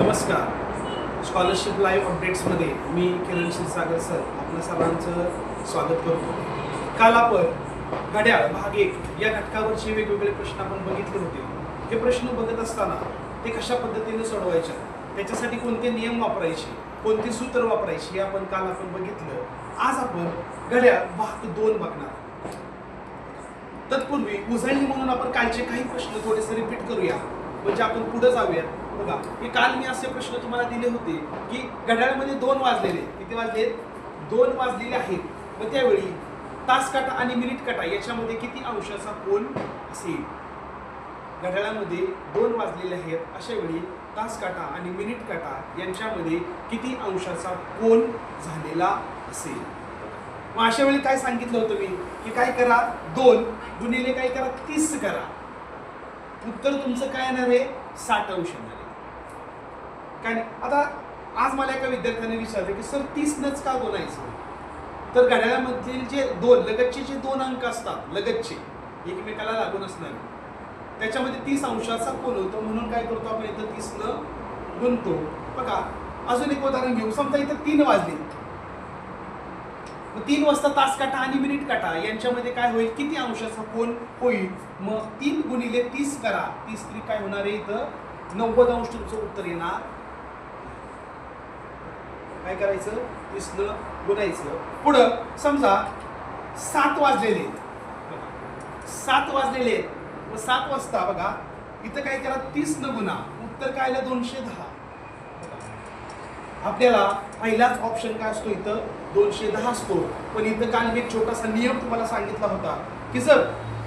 नमस्कार. Scholarship live अपडेट्समध्ये मी किरण क्षीरसागर सर आपल्या सर्वांचं स्वागत करतो. काल आपण घड्याळ भाग एक या घटकावरचे वेगवेगळे प्रश्न आपण बघितले होते. हे प्रश्न बघत असताना ते कशा पद्धतीने सोडवायचे? त्याच्यासाठी कोणते नियम वापरायचे? कोणते सूत्र वापरायचे? हे आपण काल आपण बघितलं. आज आपण घड्याळ भाग दोन बघणार तत्पूर्वी उजळणी म्हणून आपण कालचे काही प्रश्न थोडेसे रिपीट करूया. म्हणजे आपण पुढे जाऊयात. बघा हे काल मी असे प्रश्न तुम्हाला दिले होते की घड्याळमध्ये दोन वाजलेले किती वाजले दोन वाजलेले आहेत. मग त्यावेळी तास काटा आणि मिनिट काटा याच्यामध्ये किती अंशाचा कोण असेल? घड्याळामध्ये दोन वाजलेले आहेत. अशा वेळी तास काटा आणि मिनिट काटा यांच्यामध्ये किती अंशाचा कोण झालेला असेल? मग अशा वेळी काय सांगितलं होतं मी? की काय करा? दोन गुणिले काय करा? तीस करा. उत्तर तुमचं काय येणार आहे? साठ अंश येणार काय नाही. आता आज मला एका विद्यार्थ्याने विचारलं की सर तीस नच का बोलायचं? तर घड्याळामधील जे दोन लगतचे जे दोन अंक असतात लगतचे एकमेकाला लागून असणार त्याच्यामध्ये तीस अंशाचा कोल होतो? म्हणून काय करतो आपण इथं तीस न गुणतो. बघा अजून एक उदाहरण घेऊ. समजा इथं तीन वाजले. तीन वाजता तास काटा आणि मिनिट काटा यांच्यामध्ये काय होईल? किती अंशाचा कोल होईल? मग तीन गुणिले तीस करा. तीस तरी काय होणार आहे इथं? नव्वद अंश तुमचं उत्तर येणार. काय करायचं? दिसलं बोलायचं पुढं समजा सात वाजलेले. सात वाजलेले. आहेत. सात वाजता बघा इथं काय करा तीस न गुणा उत्तर काय आलं? दोनशे दहा. आपल्याला पहिलाच ऑप्शन काय असतो इथं? दोनशे दहा असतो पण इथं काल मी एक छोटासा नियम तुम्हाला सांगितला होता की जर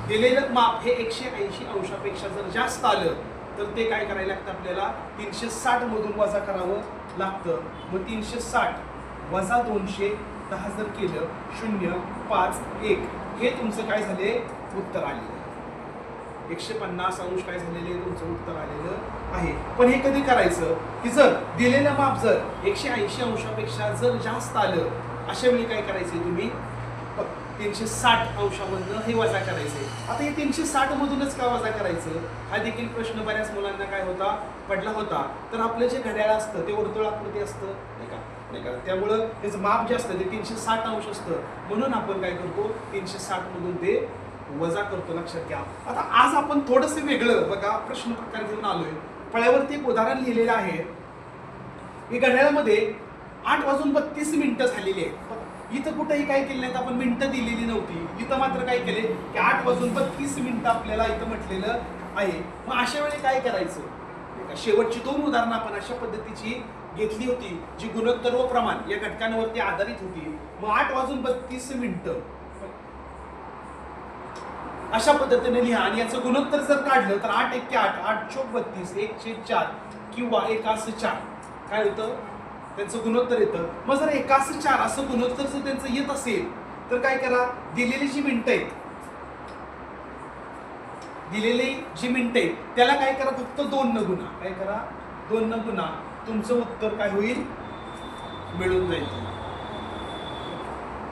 दिलेलं माप हे एकशे ऐंशी अंशापेक्षा जर जास्त आलं तर ते काय करायला लागतं आपल्याला? तीनशे साठ मधून वजा करावं. लागतं. मग तीनशे साठ वजा दोनशे दहा जर केलं शून्य पाच एक हे तुमचं काय झाले? उत्तर आलेलं एकशे पन्नास अंश काय झालेले? तुमचं उत्तर आलेलं आहे. पण हे कधी करायचं? की जर दिलेलं माप जर एकशे ऐंशी अंशापेक्षा जर जास्त आलं अशा वेळी काय करायचं तुम्ही? तीनशे साठ अंशामधनं हे वजा करायचे आता हे तीनशे साठ मधूनच का वजा करायचं? हा देखील प्रश्न बऱ्याच मुलांना काय होता? पडला होता. तर आपलं जे घड्याळ असतं ते वर्तुळाकृती असतं. नाही का? नाही का? त्यामुळं त्याचं माप जे असतं ते तीनशे साठ अंश असतं. म्हणून आपण काय करतो? तीनशे साठ मधून ते वजा करतो लक्षात घ्या. आता आज आपण थोडंसं वेगळं बघा प्रश्न प्रकार घेऊन आलोय. फळ्यावरती एक उदाहरण लिहिलेलं आहे. की घड्याळामध्ये आठ वाजून बत्तीस मिनिटं झालेली आहेत. इथं कुठेही काय केलं नाही आपण मिनटं दिलेली नव्हती. इथं मात्र काय केले की आठ वाजून बत्तीस मिनिटं आपल्याला इथं म्हटलेलं आहे. मग अशा वेळी काय करायचं? शेवटची दोन उदाहरणं आपण अशा पद्धतीची घेतली होती जी गुणोत्तर व प्रमाण या घटकांवरती आधारित होती. मग आठ वाजून बत्तीस मिनिटं. अशा पद्धतीने लिहा. आणि याचं गुणोत्तर जर काढलं तर आठ एक आठ आठ चोक बत्तीस एकशे चार किंवा एकास चार. काय होतं? त्यांचं गुणोत्तर येतं. मग जर एकाच चार असं गुणोत्तर जर त्यांचं येत असेल तर काय करा? दिलेली जी मिनटं आहेत दिलेली जी मिनटं आहेत त्याला काय करा? फक्त दोन न गुणा. काय करा? दोन न गुणा. तुमचं उत्तर काय होईल? मिळून जाईल.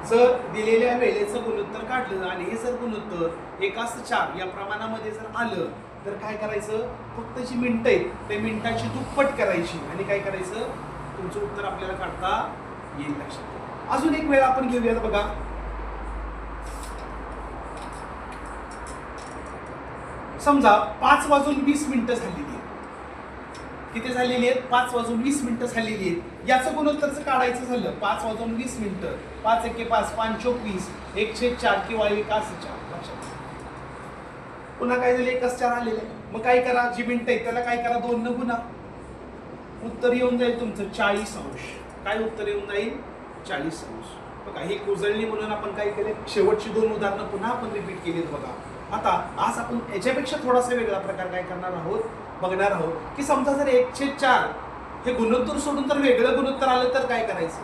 जर दिलेल्या वेळेचं गुणोत्तर काढलं आणि हे जर गुणोत्तर एकाच चार या प्रमाणामध्ये जर आलं तर काय करायचं? फक्त जी मिनटं आहेत त्या मिनटाची दुप्पट करायची. आणि काय करायचं? तुमचं उत्तर आपल्याला काढता येईल लक्षात अजून एक वेळ आपण घेऊयात बघा. समजा पाच वाजून वीस मिनिटं झालेली आहेत. किती झालेली आहेत? पाच वाजून वीस मिनिटं झालेली आहेत. याचं गुणोत्तरचं काढायचं झालं. पाच वाजून वीस मिनिटं. पाच एके पाच पाच चोवीस एकशे चार किंवा एकाच चार. लक्षात पुन्हा काय झालं? एकच चार आलेलं आहे. मग काय करा? जी मिनिटं आहे त्याला काय करा? दोन न गुणा. उत्तर येऊन जाईल तुमचं चाळीस अंश. काय उत्तर येऊन जाईल? चाळीस अंश. बघा हे कोजळणी म्हणून आपण काय केले? शेवटची दोन उदाहरणं पुन्हा आपण रिपीट केलीत बघा. आता आज आपण याच्यापेक्षा थोडासा वेगळा प्रकार काय करणार आहोत? बघणार आहोत की समजा जर एकशे चार हे गुणोत्तर सोडून जर वेगळं गुणोत्तर आलं तर काय करायचं?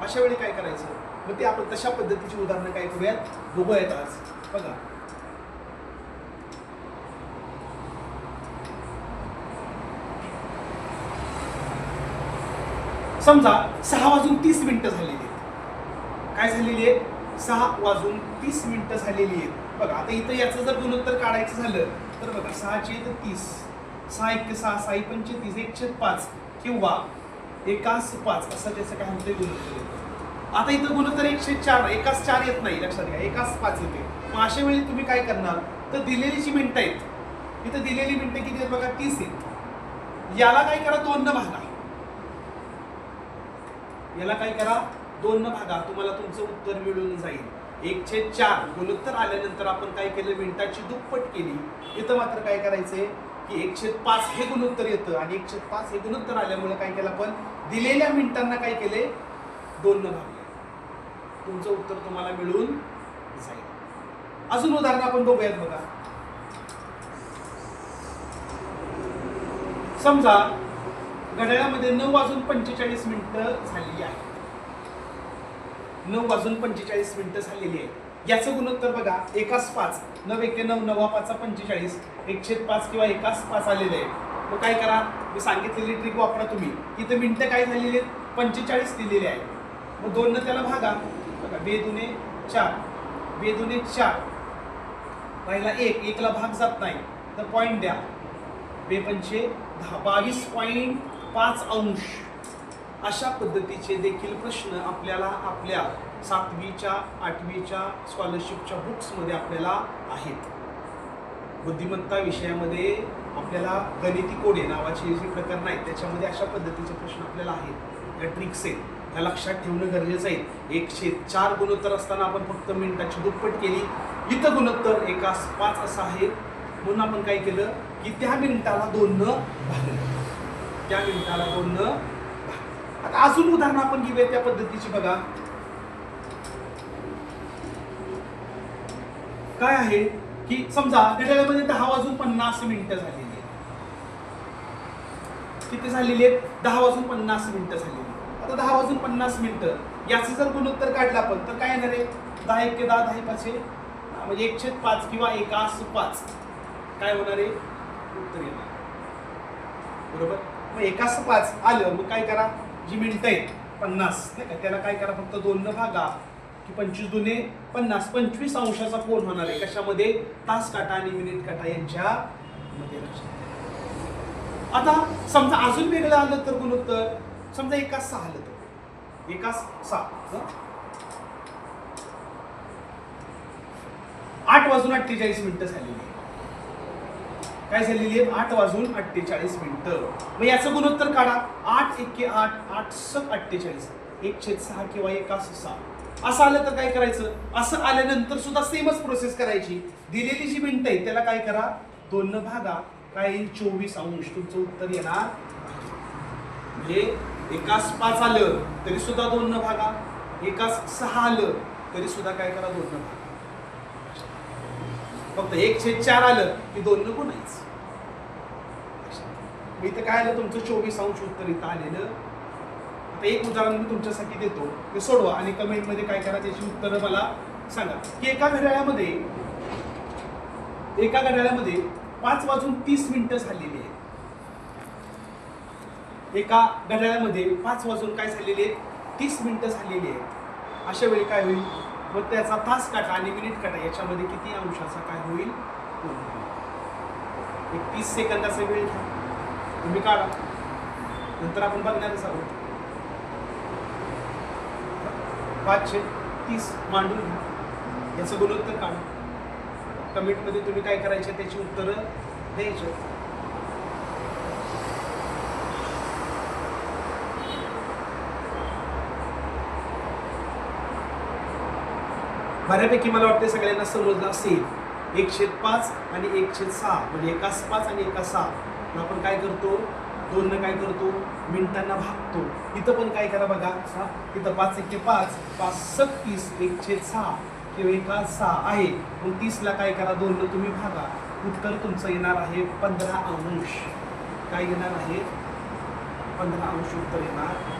अशा वेळी काय करायचं? मग ते आपण तशा पद्धतीची उदाहरणं काय करूयात? बघूयात आज. बघा. समजा सहा वाजून तीस मिनिटं झालेली आहेत. काय झालेली आहेत? सहा वाजून तीस मिनिटं झालेली आहेत. बघा आता इथं याचं जर गुणोत्तर काढायचं झालं तर बघा सहाचे तर तीस सहा एक सहा सहा पंचेतीस एकशे पाच किंवा एकास पाच असं त्याचं काय म्हणतंय गुणोत्तर आता इथं गुणोत्तर एकशे चार एकाच चार येत नाही लक्षात घ्या एकाच पाच येते. मग अशा वेळी तुम्ही काय करणार? तर दिलेली जी मिनटं आहेत इथं दिलेली मिनटं किती आहेत बघा? तीस आहेत. याला काय करा? दोन न भागा. याला काय करा? दोन न भागा. तुम्हाला तुमचं उत्तर मिळून जाईल. एकशे चार. गुणोत्तर आल्यानंतर आपण काय केलं? मिनिटाची दुप्पट केली. इथं मात्र काय करायचंय? की एकशे पाच हे गुणोत्तर येतं. आणि एकशे पाच हे गुणोत्तर आल्यामुळे काय केलं आपण? दिलेल्या मिनिटांना काय केले? दोन न भागले. तुमचं उत्तर तुम्हाला मिळून जाईल. अजून उदाहरण आपण बघूयात बघा. समजा घड्याळामध्ये नऊ वाजून पंचेचाळीस मिनिटं झालेली आहे. नऊ वाजून पंचेचाळीस मिनिटं झालेली आहे. याचं गुणोत्तर बघा एकाच पाच नऊ एक नऊ नवा पाचचा पंचेचाळीस एकशे पाच किंवा एकाच पाच आलेले आहे. मग काय करा मी सांगितलेली ट्रिक वापरा तुम्ही. इथं मिनटं काय झालेली आहेत? पंचेचाळीस दिलेले आहे मग दोननं त्याला भागा. बघा बे दुने चार बे दुने चार. पहिला एक एकला भाग जात नाही. तर पॉईंट द्या. बे पंचे दहा बावीस पॉईंट पाच अंश अशा पद्धतीचे देखील प्रश्न आपल्याला आपल्या सातवीच्या आठवीच्या स्कॉलरशिपच्या बुक्समध्ये आपल्याला आहेत. बुद्धिमत्ता विषयामध्ये आपल्याला गणिती कोडे नावाचे जे प्रकार आहेत त्याच्यामध्ये अशा पद्धतीचे प्रश्न आपल्याला आहेत. या ट्रिक्स आहेत. त्या लक्षात ठेवणं गरजेचं आहे. एकशे चार गुणोत्तर असताना आपण फक्त मिनिटाची दुप्पट केली. इथं गुणोत्तर एकास पाच असं आहे. म्हणून आपण काय केलं? की त्या मिनिटाला दोन न भागलं. त्या मिनिटाला बोलणं आता अजून उदाहरण आपण घेऊया त्या पद्धतीची बघा. काय आहे? की समजा घड्याळामध्ये दहा वाजून पन्नास मिनिटं झालेली आहेत. किती झालेली आहेत? दहा वाजून पन्नास मिनिटं झालेली आता दहा वाजून पन्नास मिनिटं. याचं जर गुणोत्तर काढलं आपण तर काय येणार आहे? दहा एक दहा दहा पाचशे. म्हणजे एकशे पाच किंवा एकास पाच. काय होणार आहे? उत्तर येणार. बरोबर? मग एकाच पाच आलं मग काय करा? जी मिनिटं आहेत पन्नास. नाही का? त्याला काय करा? फक्त दोन भागा. की पंचवीस दोन्ही पन्नास. पंचवीस अंशाचा कोण होणार आहे. कशामध्ये? तास काटा आणि मिनिट काटा यांच्या मध्ये लक्षात आता समजा अजून वेगळं आलं तर गुणोत्तर. समजा एकाच सहा आलं तर. एकाच सहा. आठ वाजून अठ्ठेचाळीस मिनिटं झालेली काय झालेली आहे? आठ वाजून अठ्ठेचाळीस मिनिटं. मग याचं गुणोत्तर काढा. आठ एके आठ आठ सक अठ्ठेचाळीस. एकशे सहा किंवा एक सहा. असं आलं तर काय करायचं? असं आल्यानंतर सुद्धा सेमच प्रोसेस करायची. दिलेली जी मिनिटं आहे त्याला काय करा? दोन भागा. काय येईल? चोवीस अंश. तुमचं उत्तर येणार. म्हणजे एकाच पाच आलं तरी सुद्धा दोन न भागा. एकास सहा आलं तरी सुद्धा काय करा? दोन न भागा. फक्त एकशे चार आलं की दोन नको नाहीच मी इथं काय आलं? तुमचं चोवीस अंश उत्तर इथं आलेलं. आता एक उदाहरण मी तुमच्यासाठी देतो. ते सोडवा आणि कमेंटमध्ये काय करा त्याची उत्तरं मला सांगा. की एका घड्याळामध्ये एका घड्याळामध्ये पाच वाजून तीस मिनिटं झालेली आहेत. एका घड्याळामध्ये पाच वाजून काय झालेली आहेत? तीस मिनिटं झालेली आहेत. अशा वेळी काय होईल? मग त्याचा तास काटा आणि मिनिट काटा याच्यामध्ये किती अंशाचा काय होईल? एक तीस सेकंदाचा वेळ घ्या. तुम्ही काढा. नंतर आपण बघणारच आहोत पाचशे तीस मांडून घ्या. याचं गुणोत्तर काढा. कमेंटमध्ये तुम्ही काय करायचे त्याची उत्तरं द्यायची. बऱ्यापैकी मला वाटते सगळ्यांना समजलं असेल. एकशे पाच आणि एकशे सहा म्हणजे एकाच पाच आणि एका सहा मग आपण काय करतो? दोन काय करतो? मिनिटांना भागतो. इथं पण काय करा बघा. हा? इथं पाच एके पाच पाच सत्तीस एकशे सहा किंवा एका सहा आहे. मग तीसला काय करा? दोन तुम्ही भागा. उत्तर तुमचं येणार आहे पंधरा अंश. काय येणार आहे? पंधरा अंश उत्तर येणार.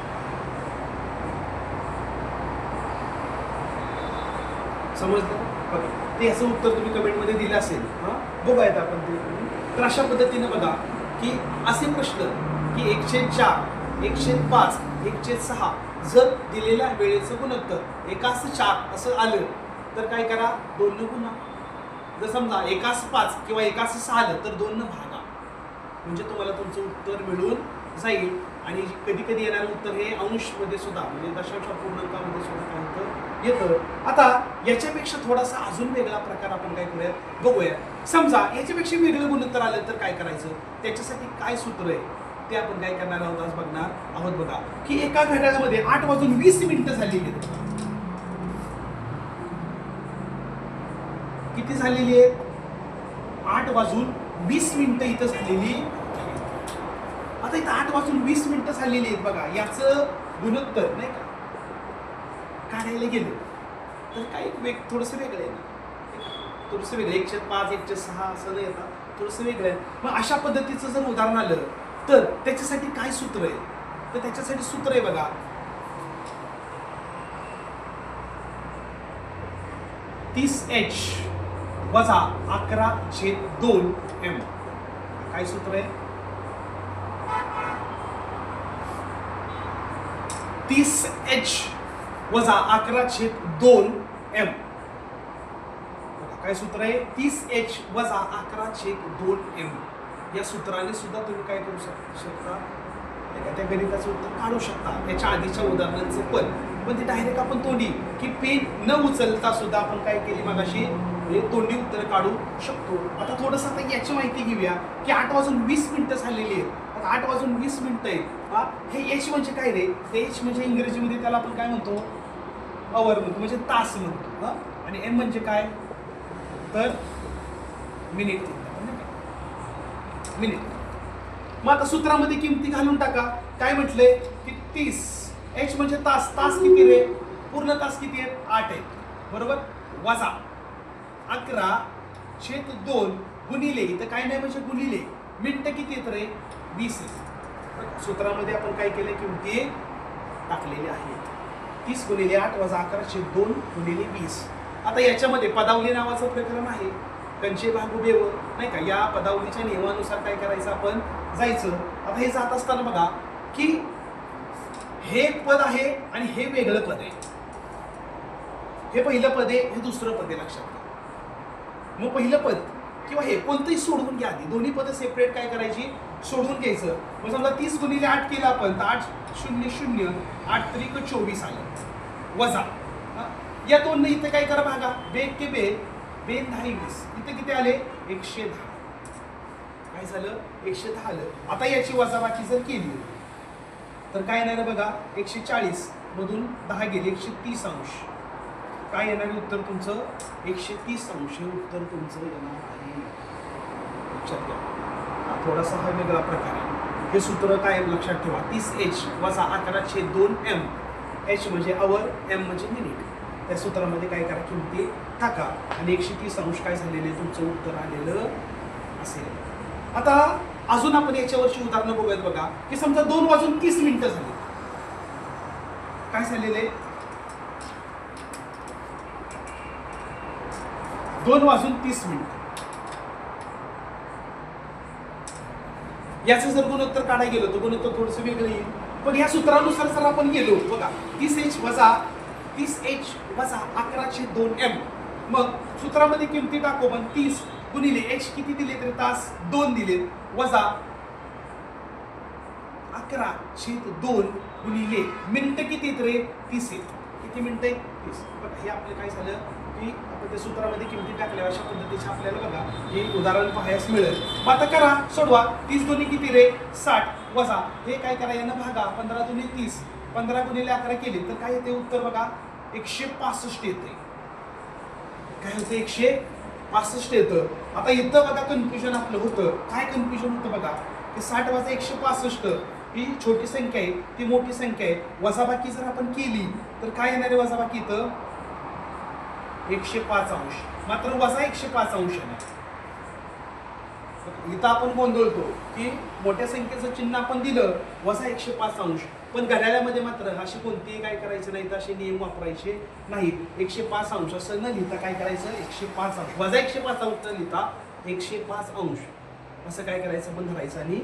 समजलं? ते असं उत्तर तुम्ही कमेंटमध्ये दिलं असेल हां? बघायचं आपण ते. तर अशा पद्धतीनं बघा की असे प्रश्न की एकशे चार एकशे पाच एकशे सहा जर दिलेल्या वेळेचं गुणोत्तर एकास चार असं आलं तर काय करा? दोन न गुणा. जर समजा एकास पाच किंवा एकास सहा आलं तर दोन न भागा. म्हणजे तुम्हाला तुमचं उत्तर मिळून जाईल. आणि कधी कधी येणारं उत्तर हे अंशमध्ये सुद्धा म्हणजे दशांश पूर्णांकामध्ये सुद्धा काय होतं येतं. आता याच्यापेक्षा थोडासा अजून वेगळा प्रकार आपण काय करूया बघूया समजा याच्यापेक्षा वेगळं गुणोत्तर आलं तर काय करायचं? त्याच्यासाठी काय सूत्र आहे? ते आपण काय करणार आहोत आज बघणार आहोत बघा. की एका घड्याळामध्ये आठ वाजून वीस मिनिटं झालेली आहेत. किती झालेली आहेत? आठ वाजून वीस मिनिटं इथं झालेली आता इथं आठ वाजून वीस मिनिटं झालेली आहेत बघा. याचं गुणोत्तर नाही का? काढायला गेलं. तर काही वेग थोडंसं वेगळं आहे ना. थोडंसं वेगळं. एकशे पाच एकशे सहा असं नाही येतात थोडंसं वेगळं आहे. मग अशा पद्धतीचं जर उदाहरण आलं तर त्याच्यासाठी काय सूत्र आहे? तर त्याच्यासाठी सूत्र आहे बघा. तीस एच वजा अकरा छेद दोन एम काय सूत्र आहे? तीस एच वजा अकरा छेद दोन एम काय सूत्र आहे? तीस एच वजा अकरा छेद दोन एम या सूत्राने सुद्धा तुम्ही काय करू शकता? एखाद्या गणिताचं उत्तर काढू शकता. याच्या आधीच्या उदाहरणांचं पण. पण ते डायरेक्ट आपण तोंडी की पेन न उचलता सुद्धा आपण काय केली मगाशी? म्हणजे तोंडी उत्तर काढू शकतो. आता थोडंसं आता याची माहिती घेऊया की आठ वाजून वीस मिनिटं झालेली आठ वाजून वीस मिनिटं आहेत. हा? हे एच म्हणजे काय रे? ते एच म्हणजे इंग्रजीमध्ये त्याला आपण काय म्हणतो? अवर म्हणतो म्हणजे तास म्हणतो. हा? आणि एम म्हणजे काय? तर मिनिट मिनिट मग आता सूत्रामध्ये किमती घालून टाका. काय म्हटले? की तीस. एच म्हणजे तास. तास किती रे? पूर्ण तास किती आहेत? आठ आहेत. बरोबर? वजा. अकरा छेद दोन गुणिले. इथं काय नाही म्हणजे गुणिले. मिनटं किती आहेत रे? वीस. सूत्रामध्ये आपण काय केले किमती टाकलेले आहेत. तीस गुणिले आठ वजा अकराशे दोन गुणिले वीस. आता याच्यामध्ये पदावली नावाचं प्रकरण आहे. कंचे भागुबेव नाही का? या पदावलीच्या नियमानुसार काय करायचं आपण? जायचं. आता हे जात असताना बघा की हे पद आहे आणि हे वेगळं पद आहे. हे पहिलं पद आहे हे दुसरं पद आहे लक्षात घ्या मग पहिलं पद किंवा हे कोणतंही सोडवून घ्या आधी. दोन्ही पद सेपरेट काय करायची? सोडून घ्यायचं. मग समजा तीस गुणिले आठ केलं आपण तर आठ शून्य शून्य आठ त्रिक चोवीस आलं. वजा. या दोन इथे काय करा भागा बे के बे बेन दहा वीस इथे किती आले? एकशे दहा. काय झालं? एकशे दहा आलं. आता याची वजाबाकी जर केली तर काय येणार बघा? एकशे चाळीस मधून दहा गेले एकशे तीस अंश. काय येणार आहे उत्तर तुमचं? एकशे तीस अंश उत्तर तुमचं येणार आहे. लक्षात घ्या. थोडासा हा वेगळा प्रकार आहे. हे सूत्र काय लक्षात ठेवा. तीस एच वजा अकरा छेद दोन एम एच म्हणजे आवर एम म्हणजे मिनिट त्या सूत्रामध्ये काय करा किमती टाका. आणि एकशे तीस अंश काय झालेले? तुमचं उत्तर आलेलं असेल. आता अजून आपण याच्यावरची उदाहरणं बघूयात बघा. की समजा दोन वाजून तीस मिनिटं झाली. काय झालेले? दोन वाजून तीस मिनिटं. याचं जर गुणोत्तर काढायला गेलो तर गुणोत्तर थोडंसं वेगळं येईल. पण या सूत्रानुसार जर आपण गेलो बघा तीस एच वजा तीस एच वजा अकराशे दोन एम मग सूत्रामध्ये किमती टाकू पण तीस गुणिले एच किती दिले तरी तास? दोन दिले. वजा अकरा छेद दोन गुणिले मिनिटं किती आहेत रे? तीस आहेत. किती मिनिटं आहे तीस. बघा हे आपलं काय झालं? की आपण त्या सूत्रामध्ये किमती टाकल्या अशा पद्धतीचे आपल्याला बघा हे उदाहरण पाहायला मिळेल. मग आता करा सोडवा. तीस दोन्ही किती रे? साठ. वजा. हे काय करा यानं भागा. पंधरा दोन्ही तीस. पंधरा गुणिले अकरा केले तर काय येते उत्तर बघा? एकशे पासष्ट येते. काय होतं? एकशे पासष्ट येतं. आता इथं बघा कन्फ्युजन आपलं होतं. काय कन्फ्युजन होतं बघा? की साठ वाजा एकशे पासष्ट ही छोटी संख्या आहे ती मोठी संख्या आहे. वजाबाकी जर आपण केली तर काय येणार आहे वजाबाकी इथं? एकशे पाच अंश. मात्र वसा एकशे पाच अंश आहे. इथं आपण गोंधळतो की मोठ्या संख्येचं चिन्ह आपण दिलं वसा एकशे पाच अंश. पण घड्याळ्यामध्ये मात्र अशी कोणतीही काय करायचं नाही तर असे नियम वापरायचे नाहीत. एकशे पाच अंश असं न लिहिता काय करायचं? एकशे पाच अंश. वजा एकशे पाच अंश न लिहिता एकशे पाच अंश. असं काय करायचं? आपण धरायचं आणि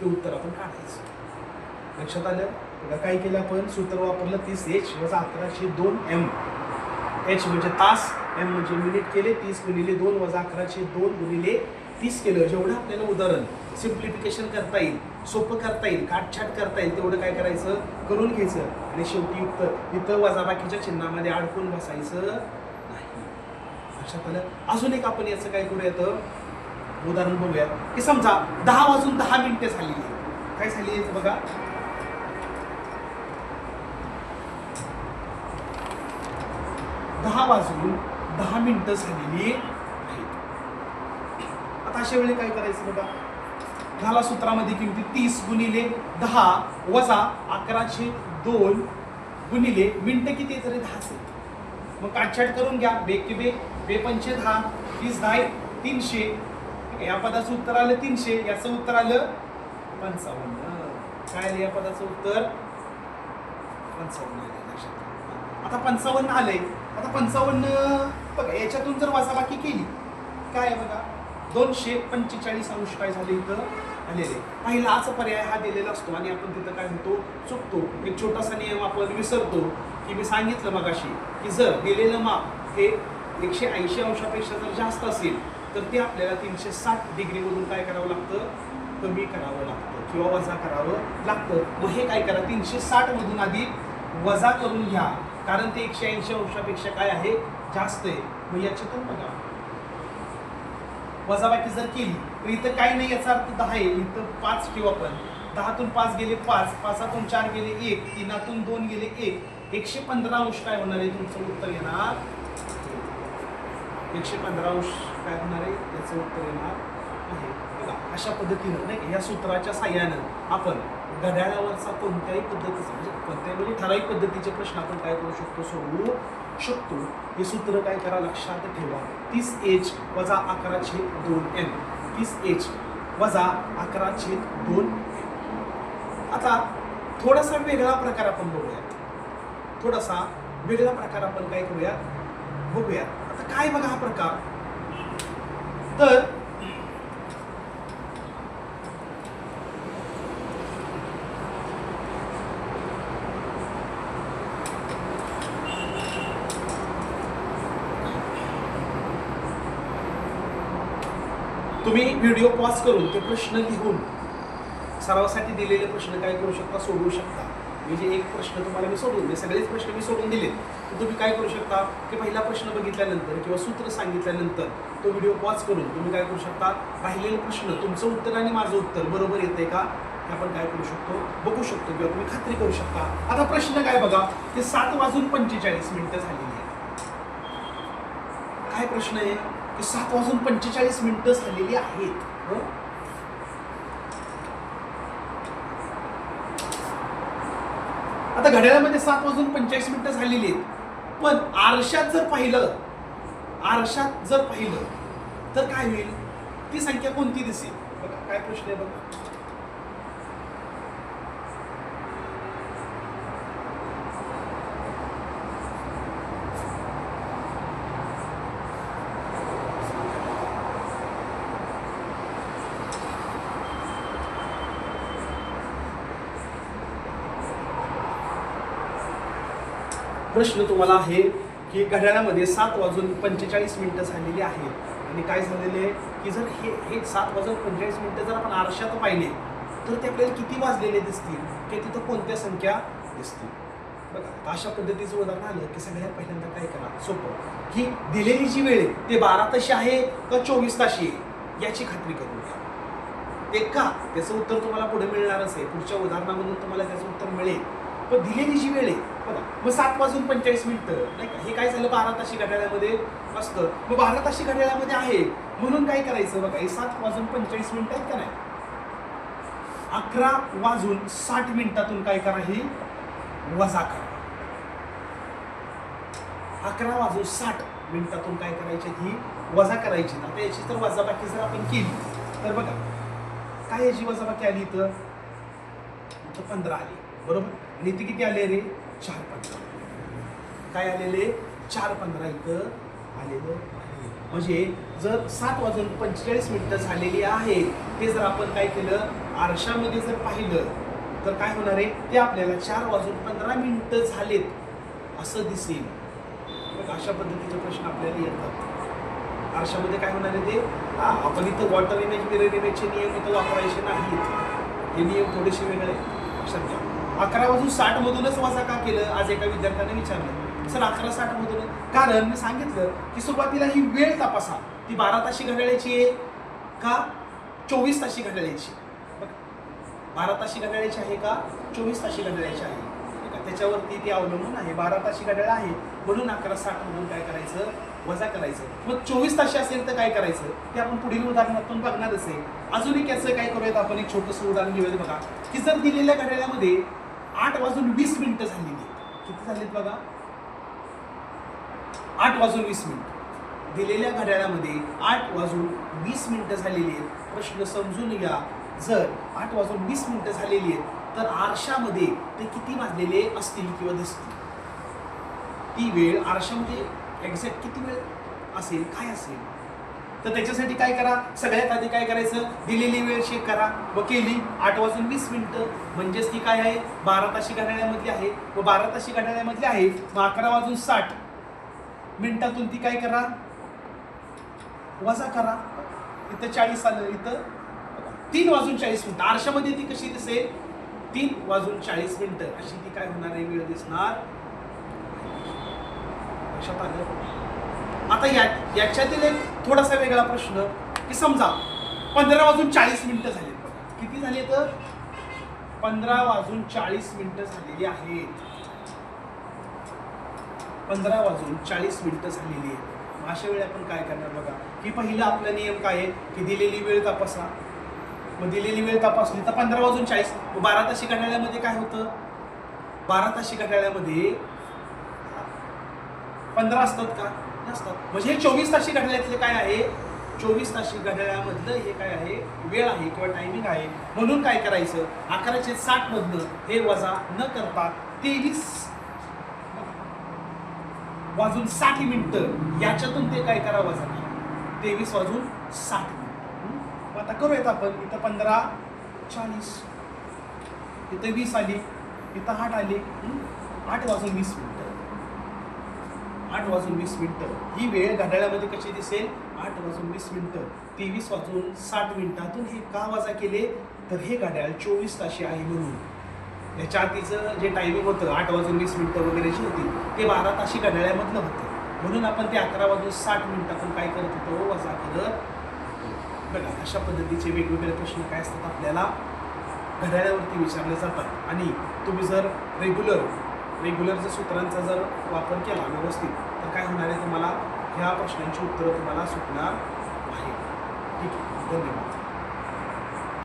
ते उत्तर आपण काढायचं. लक्षात आलं? बघा काय केलं आपण? सूत्र वापरलं तीस एच वजा अकराशे दोन एम एच म्हणजे तास एम म्हणजे मिनिट केले तीस गुणिले दोन वजा अकराशे दोन गुणिले तीस केलं. जेवढं आपल्याला उदाहरण सिम्प्लिफिकेशन करता येईल सोपं करता येईल काटछाट करता येईल तेवढं काय करायचं? करून घ्यायचं. आणि शेवटी युक्त इथं वजाबाकीच्या चिन्हामध्ये अडकून बसायचं नाही. लक्षात आलं? अजून एक आपण याचं काय करूयात? उदाहरण बघूया की समजा दहा वाजून दहा मिनिटे झालेली आहे. काय झाली आहे बघा? दहा वाजून दहा मिनिटं झालेली आहेत. आता अशा वेळी काय करायचं बघा? दहाला सूत्रामध्ये किमती तीस गुणिले दहा वजा अकराशे दोन गुणिले मिनटं किती तरी दहा आहे मग काटछाट करून घ्या. बे की बे बे पंचे दहा तीस दहा तीनशे. या पदाचं उत्तर आलं तीनशे याचं उत्तर आलं पंचावन्न. काय आलं या पदाचं उत्तर? पंचावन्न आलं लक्षात आता पंचावन्न आलंय. आता पंचावन्न बघा याच्यातून जर वजाबाकी केली काय आहे बघा? दोनशे पंचेचाळीस अंश काय झाले इथं? आलेले. पहिलाच पर्याय हा दिलेला असतो आणि आपण तिथं काय म्हणतो? चुकतो. एक छोटासा नियम आपण विसरतो. की मी सांगितलं मगाशी की जर दिलेलं माप हे एकशे ऐंशी अंशापेक्षा जर जास्त असेल तर ते आपल्याला तीनशे साठ डिग्रीमधून काय करावं लागतं? कमी करावं लागतं किंवा वजा करावं लागतं. मग हे काय करा? तीनशे साठमधून आधी वजा करून घ्या. कारण ते एकशे ऐंशी अंशापेक्षा काय आहे? जास्त आहे. मग याच्यातून बघा. वजाबाकी जर केली तर इथं काही नाही याचा अर्थ दहा आहे. इथं पाच ठेवू आपण दहातून पाच गेले पाच पाचातून चार गेले एक तीनातून दोन गेले एक. एकशे पंधरा अंश काय होणार आहे? तुमचं उत्तर येणार? एकशे पंधरा अंश काय होणार आहे? याचं उत्तर येणार आहे. बघा अशा पद्धतीनं नाही या सूत्राच्या साह्यानं आपण घड्याळावरचा कोणत्याही पद्धतीचा म्हणजे कोणत्याही म्हणजे ठराविक पद्धतीचे प्रश्न आपण काय करू शकतो सोडवू शकतो. हे सूत्र काय करा लक्षात ठेवा. तीस एच वजा अकरा छेद दोन एन. तीस एच वजा अकरा छेद दोन एन. आता थोडासा वेगळा प्रकार आपण बघूया. थोडासा वेगळा प्रकार आपण काय करूया? बघूया. आता काय बघा हा प्रकार? तर तुम्ही व्हिडिओ पॉज करून ते प्रश्न लिहून सरावासाठी दिलेले प्रश्न काय करू शकता सोडवू शकता. मी जे एक प्रश्न तुम्हाला मी सोडून दे सगळेच प्रश्न मी सोडून दिले. तर तुम्ही काय करू शकता की पहिला प्रश्न बघितल्यानंतर किंवा सूत्र सांगितल्यानंतर तो व्हिडिओ पॉज करून तुम्ही काय करू शकता राहिलेले प्रश्न तुमचं उत्तर आणि माझं उत्तर बरोबर येतंय का हे आपण काय करू शकतो बघू शकतो किंवा तुम्ही खात्री करू शकता. आता प्रश्न काय बघा ते सात वाजून पंचेचाळीस मिनिटं झालेली आहेत. काय प्रश्न आहे? की सात वाजून पंचेचाळीस मिनिटं झालेली आहेत. हो? आता घड्याळामध्ये सात वाजून पंचेचाळीस मिनिटं झालेली आहेत. पण आरशात जर पाहिलं आरशात जर पाहिलं तर काय होईल? ती संख्या कोणती दिसेल? बघा काय प्रश्न आहे बघा. प्रश्न तुम्हाला आहे की घड्याळामध्ये सात वाजून पंचेचाळीस मिनटं झालेली आहेत. आणि काय झालेले आहे की जर हे हे सात वाजून पंचेचाळीस मिनटं जर आपण आरशात पाहिले तर ते आपल्याला किती वाजलेले दिसतील? की तिथं कोणत्या संख्या दिसतील? बघा अशा पद्धतीचं उदाहरण आलं की सगळ्यात पहिल्यांदा काय करा? सोपं. की दिलेली जी वेळ आहे ते बारा ताशी आहे का चोवीस ताशी आहे? याची खात्री करून घ्या. ते का? त्याचं उत्तर तुम्हाला पुढे मिळणारच आहे. पुढच्या उदाहरणामधून तुम्हाला त्याचं उत्तर मिळेल. पण दिलेली जी वेळ आहे मग सात वाजून पंचेचाळीस मिनिटं नाही का? हे काय झालं बारा ताशी घड्याळामध्ये? असतं मग बारा ताशी घड्याळामध्ये आहे. म्हणून काय करायचं बघा हे सात वाजून पंचेचाळीस मिनिटं आहेत का नाही? अकरा वाजून साठ मिनिटातून काय करा ही? वजा करा. अकरा वाजून साठ मिनिटातून काय करायची ही? वजा करायची आता याची तर वजाबाकी जर आपण केली तर बघा काय याची वजाबाकी आली इथं? पंधरा आली. बरोबर? आणि ती किती आली रे? चार पंधरा. काय आलेले? चार पंधरा इथं आलेलं आहे. म्हणजे जर सात वाजून पंचेचाळीस मिनिटं झालेली आहेत ते जर आपण काय केलं? आरशामध्ये जर पाहिलं तर काय होणार आहे? ते आपल्याला चार वाजून पंधरा मिनिटं झालेत असं दिसेल. अशा पद्धतीचे प्रश्न आपल्याला येतात. आरशामध्ये काय होणार आहे ते? आपण इथं वॉटर इमेज मिरर इमेजचे नियम इथं वापरायचे नाहीत. हे नियम थोडेसे वेगळे लक्षात घ्या. अकरा वाजून साठ मधूनच वजा का केलं? आज एका विद्यार्थ्याने विचारलं. सर अकरा साठ मधून कारण मी सांगितलं की सुरुवातीला ही वेळ तपासा. ती बारा ताशी घड्याळ्याची आहे का? चोवीस ताशी घड्याळ्याची बारा ताशी घड्याळ्याची आहे का? चोवीस ताशी घड्याळ्याची आहे. त्याच्यावरती ती अवलंबून आहे. बारा ताशी घड्याळ आहे. म्हणून अकरा साठ मधून काय करायचं? वजा करायचं. मग चोवीस ताशी असेल तर काय करायचं? ते आपण पुढील उदाहरणातून बघणारच आहे. अजून एक याचं काय करूयात आपण? एक छोटंसं उदाहरण घेऊयात बघा. की जर दिलेल्या घड्याळामध्ये आठ वाजून वीस मिनिटं झालेली आहेत. किती झालीत बघा? आठ वाजून वीस मिनिट. दिलेल्या घड्याळामध्ये आठ वाजून वीस मिनिटं झालेली आहेत. प्रश्न समजून घ्या. जर आठ वाजून वीस मिनिटं झालेली आहेत तर आरशामध्ये ते किती वाजलेले असतील किंवा दिसतील ती वेळ आरशामध्ये एक्झॅक्ट किती वेळ असेल? काय असेल? तर त्याच्यासाठी काय करा? सगळ्यात आधी काय करायचं? दिलेली वेळ चेक करा. व केली. आठ वाजून वीस मिनिटं. म्हणजेच ती काय आहे? बारा ताशी घड्याळ्यामधली आहे. व बारा ताशी घड्याळ्यामधली आहे. मग अकरा वाजून साठ मिनिटातून ती काय करा? वजा करा. इथं चाळीस आलं. इथं तीन वाजून चाळीस मिनिटं. आरशामध्ये ती कशी दिसेल? तीन वाजून चाळीस मिनिटं. अशी ती काय होणार आहे? वेळ दिसणार. लक्षात आलं? आता या याच्यातील एक थोडासा वेगळा प्रश्न की समजा पंधरा वाजून चाळीस मिनिटं झाली. किती झाली तर पंधरा वाजून चाळीस मिनिटं झालेली आहेत. पंधरा वाजून चाळीस मिनिटं झालेली आहेत. अशा वेळी आपण काय करणार बघा? की पहिला आपला नियम काय आहे? की दिलेली वेळ तपासा. मग दिलेली वेळ तपासली तर पंधरा वाजून चाळीस. बारा ताशी घड्याळ्यामध्ये काय होतं? बारा ताशी घड्याळ्यामध्ये पंधरा असतात का? नसतात म्हणजे हे चोवीस ताशी घड्याळ्यातले काय आहे? चोवीस ताशी घड्याळ्यामधलं हे काय आहे? वेळ आहे किंवा टायमिंग आहे. म्हणून काय करायचं? अकराशे साठमधलं हे वजा न करता तेवीस वाजून साठ मिनिटं याच्यातून ते काय करा वजा तेवीस वाजून साठ मिनिटं. मग आता करूयात आपण. इथं पंधरा चाळीस. इथं वीस आली. इथं आठ आली. आठ वाजून वीस मिनिटं. आठ वाजून वीस मिनटं. ही वेळ घड्याळामध्ये कशी दिसेल? आठ वाजून वीस मिनटं. तेवीस वाजून साठ मिनिटातून हे का वाजा केले? तर हे घड्याळ चोवीस ताशी आहे म्हणून. याच्या आधीचं जे टायमिंग होतं आठ वाजून वीस मिनटं वगैरेची होती ते बारा ताशी घड्याळ्यामधलं होतं. म्हणून आपण ते अकरा वाजून साठ मिनिटातून काय करत होतो? वजा करत बघा अशा पद्धतीचे वेगवेगळे प्रश्न काय असतात आपल्याला? घड्याळावरती विचारले जातात. आणि तुम्ही जर रेग्युलर रेग्युलर जर सूत्रांचा जर वापर केला व्यवस्थित तर काय होणार आहे तुम्हाला? ह्या प्रश्नांची उत्तरं तुम्हाला सुटणार आहे ठीक आहे. धन्यवाद.